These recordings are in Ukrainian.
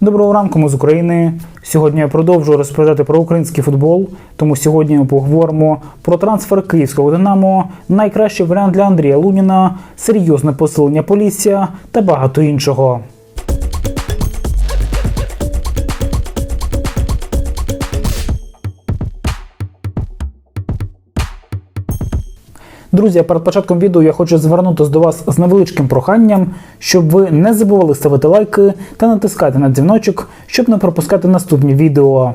Доброго ранку, ми з України. Сьогодні я продовжую розповідати про український футбол. Тому сьогодні ми поговоримо про трансфер київського Динамо, найкращий варіант для Андрія Луніна, серйозне посилення Полісся та багато іншого. Друзі, перед початком відео я хочу звернутися до вас з невеличким проханням, щоб ви не забували ставити лайки та натискати на дзвіночок, щоб не пропускати наступні відео.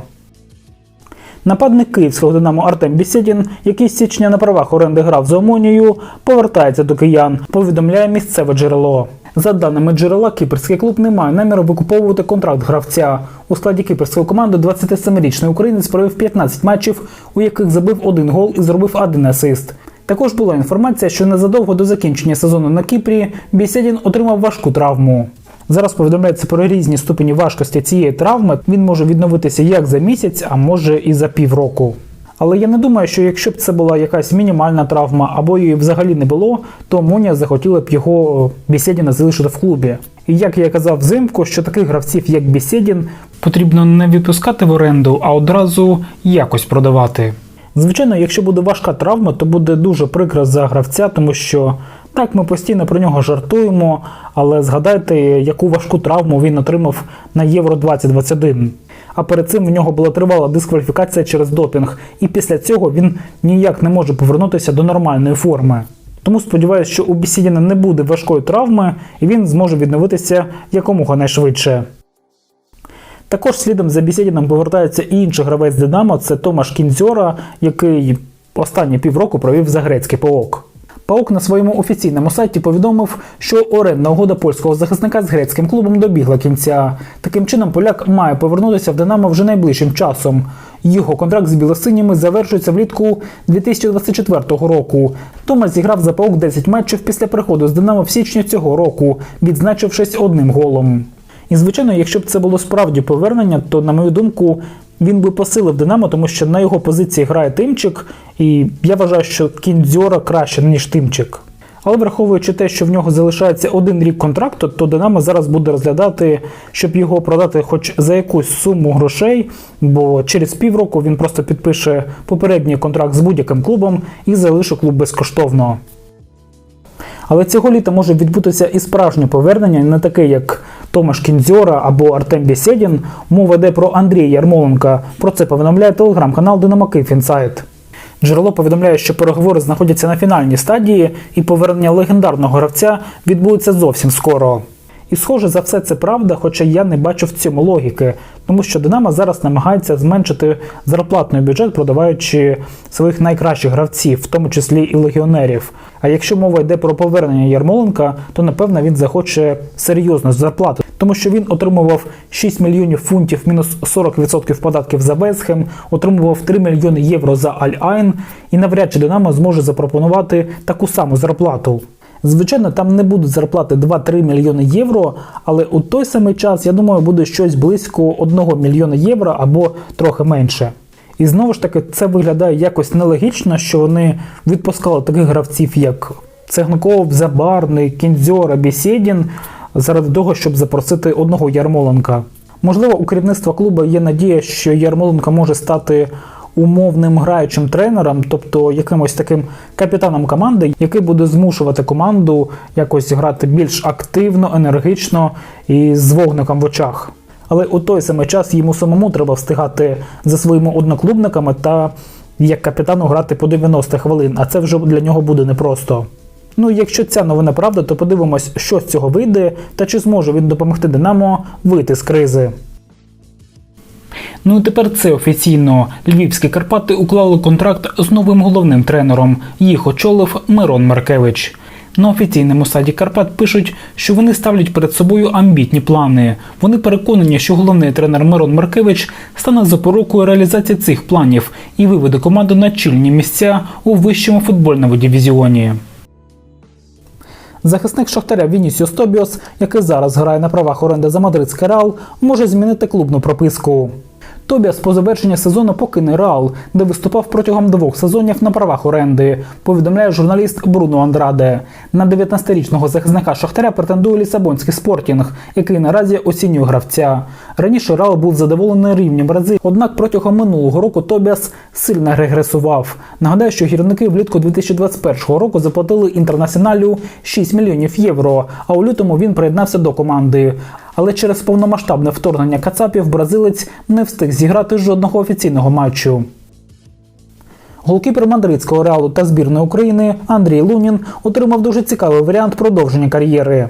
Нападник київського Динамо Артем Бісєдін, який з січня на правах оренди грав за Омонію, повертається до киян, повідомляє місцеве джерело. За даними джерела, кіпрський клуб не має наміру викуповувати контракт гравця. У складі кіпрської команди 27-річний українець провів 15 матчів, у яких забив один гол і зробив один асист. Також була інформація, що незадовго до закінчення сезону на Кіпрі Бісєдін отримав важку травму. Зараз повідомляється про різні ступені важкості цієї травми. Він може відновитися як за місяць, а може і за півроку. Але я не думаю, що якщо б це була якась мінімальна травма або її взагалі не було, то Монія захотіла б його Бісєдіна залишити в клубі. І як я казав взимку, що таких гравців, як Бісєдін, потрібно не відпускати в оренду, а одразу якось продавати. Звичайно, якщо буде важка травма, то буде дуже прикро за гравця, тому що так ми постійно про нього жартуємо, але згадайте, яку важку травму він отримав на Євро 2021. А перед цим в нього була тривала дискваліфікація через допінг, і після цього він ніяк не може повернутися до нормальної форми. Тому сподіваюся, що у Бісідіна не буде важкої травми, і він зможе відновитися якомога найшвидше. Також слідом за Бісєдіном повертається і інший гравець Динамо, це Томаш Кінзьора, який останні півроку провів за грецький ПАОК. ПАОК на своєму офіційному сайті повідомив, що орендна угода польського захисника з грецьким клубом добігла кінця. Таким чином, поляк має повернутися в Динамо вже найближчим часом. Його контракт з білосиніми завершується влітку 2024 року. Томас зіграв за ПАОК 10 матчів після приходу з Динамо в січні цього року, відзначившись одним голом. І звичайно, якщо б це було справді повернення, то на мою думку він би посилив Динамо, тому що на його позиції грає Тимчик, і я вважаю, що Кіндзьора краще ніж Тимчик. Але враховуючи те, що в нього залишається один рік контракту, то Динамо зараз буде розглядати, щоб його продати хоч за якусь суму грошей, бо через півроку він просто підпише попередній контракт з будь-яким клубом і залишить клуб безкоштовно. Але цього літа може відбутися і справжнє повернення, не таке, як Томаш Кінзьора або Артем Бєсєдін. Мова йде про Андрія Ярмоленка. Про це повідомляє телеграм-канал Динамо Київ. Джерело повідомляє, що переговори знаходяться на фінальній стадії, і повернення легендарного гравця відбудеться зовсім скоро. І схоже за все це правда, хоча я не бачу в цьому логіки, тому що Динамо зараз намагається зменшити зарплатний бюджет, продаваючи своїх найкращих гравців, в тому числі і легіонерів. А якщо мова йде про повернення Ярмоленка, то напевно він захоче серйозну зарплату, тому що він отримував 6 мільйонів фунтів мінус 40% податків за Весхем, отримував 3 мільйони євро за Аль-Айн, і навряд чи Динамо зможе запропонувати таку саму зарплату. Звичайно, там не будуть зарплати 2-3 мільйони євро, але у той самий час, я думаю, буде щось близько 1 мільйона євро або трохи менше. І знову ж таки, це виглядає якось нелогічно, що вони відпускали таких гравців, як Цегнаков, Забарний, Кінзьора, Бісєдін, заради того, щоб запросити одного Ярмоленка. Можливо, у керівництва клубу є надія, що Ярмоленко може стати умовним граючим тренером, тобто якимось таким капітаном команди, який буде змушувати команду якось грати більш активно, енергічно і з вогником в очах. Але у той самий час йому самому треба встигати за своїми одноклубниками та як капітану грати по 90 хвилин, а це вже для нього буде непросто. Ну, якщо ця новина правда, то подивимось, що з цього вийде та чи зможе він допомогти Динамо вийти з кризи. Ну і тепер це офіційно. Львівські Карпати уклали контракт з новим головним тренером. Їх очолив Мирон Маркевич. На офіційному сайті Карпат пишуть, що вони ставлять перед собою амбітні плани. Вони переконані, що головний тренер Мирон Маркевич стане запорукою реалізації цих планів і виведе команду на чільні місця у вищому футбольному дивізіоні. Захисник Шахтаря Вінісіус Тобіос, який зараз грає на правах оренди за мадридський Реал, може змінити клубну прописку. Тобіас по завершенні сезону покине Реал, де виступав протягом двох сезонів на правах оренди, повідомляє журналіст Бруно Андраде. На 19-річного захисника Шахтаря претендує Лісабонський спортінг, який наразі оцінює гравця. Раніше Реал був задоволений рівнем рази, однак протягом минулого року Тобіас сильно регресував. Нагадаю, що гірники влітку 2021 року заплатили інтернаціоналю 6 мільйонів євро, а у лютому він приєднався до команди. Але через повномасштабне вторгнення Кацапів бразилець не встиг зіграти жодного офіційного матчу. Голкіпер мадридського реалу та збірної України Андрій Лунін отримав дуже цікавий варіант продовження кар'єри.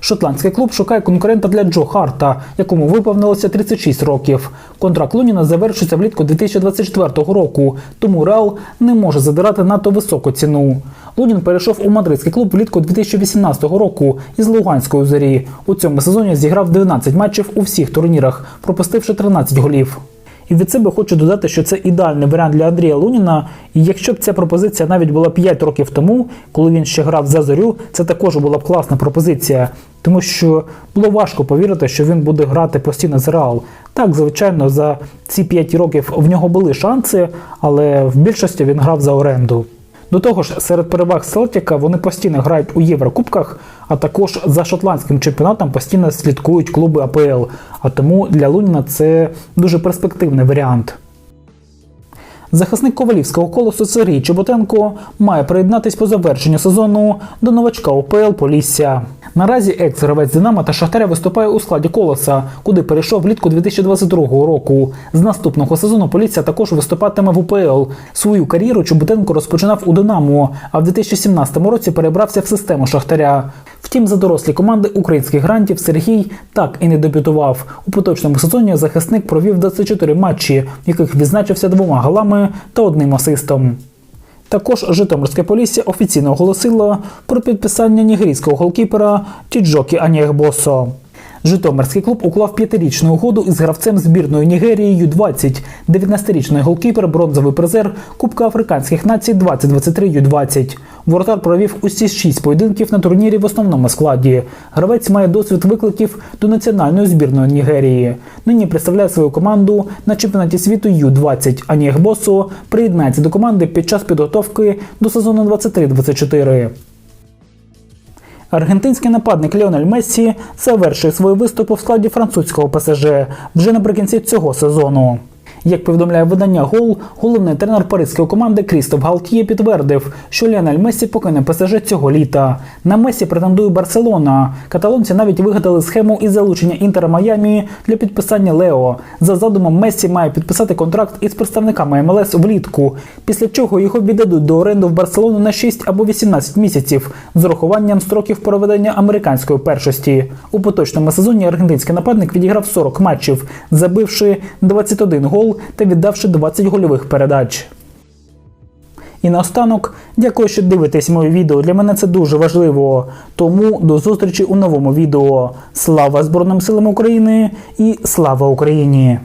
Шотландський клуб шукає конкурента для Джо Харта, якому виповнилося 36 років. Контракт Луніна завершується влітку 2024 року, тому Реал не може задирати надто високу ціну. Лунін перейшов у мадридський клуб влітку 2018 року із Луганської зорі. У цьому сезоні зіграв 12 матчів у всіх турнірах, пропустивши 13 голів. І від себе хочу додати, що це ідеальний варіант для Андрія Луніна. І якщо б ця пропозиція навіть була 5 років тому, коли він ще грав за зорю, це також була б класна пропозиція, тому що було важко повірити, що він буде грати постійно за Реал. Так, звичайно, за ці 5 років в нього були шанси, але в більшості він грав за оренду. До того ж, серед переваг Селтіка вони постійно грають у Єврокубках, а також за шотландським чемпіонатом постійно слідкують клуби АПЛ. А тому для Луніна це дуже перспективний варіант. Захисник ковалівського колосу Сергій Чеботенко має приєднатись по завершенню сезону до новачка УПЛ Полісся. Наразі екс-гравець Динамо та Шахтаря виступає у складі колоса, куди перейшов влітку 2022 року. З наступного сезону Полісся також виступатиме в УПЛ. Свою кар'єру Чеботенко розпочинав у Динамо, а в 2017 році перебрався в систему Шахтаря. Втім, за дорослі команди українських грантів Сергій так і не дебютував. У поточному сезоні захисник провів 24 матчі, в яких відзначився двома голами та одним асистом. Також Житомирське Полісся офіційно оголосило про підписання нігерійського голкіпера Тіджокі Анієгбосо. Житомирський клуб уклав п'ятирічну угоду із гравцем збірної Нігерії Ю-20, 19-річний голкіпер, бронзовий призер Кубка Африканських націй 2023 Ю-20. Воротар провів усі шість поєдинків на турнірі в основному складі. Гравець має досвід викликів до національної збірної Нігерії. Нині представляє свою команду на чемпіонаті світу Ю-20, а Нієгбосо приєднається до команди під час підготовки до сезону 23-24. Аргентинський нападник Ліонель Мессі завершує свої виступи в складі французького ПСЖ вже наприкінці цього сезону. Як повідомляє видання Гол, головний тренер паризької команди Крістоф Галтіє підтвердив, що Ліонель Мессі покине ПСЖ цього літа. На Мессі претендує Барселона. Каталонці навіть вигадали схему із залучення Інтера Майамі для підписання Лео. За задумом Мессі має підписати контракт із представниками МЛС влітку, після чого його віддадуть до оренду в Барселону на 6 або 18 місяців з урахуванням строків проведення американської першості. У поточному сезоні аргентинський нападник відіграв 40 матчів, забивши 21 та віддавши 20 гольових передач. І наостанок, дякую, що дивитесь моє відео. Для мене це дуже важливо. Тому до зустрічі у новому відео. Слава Збройним силам України і слава Україні!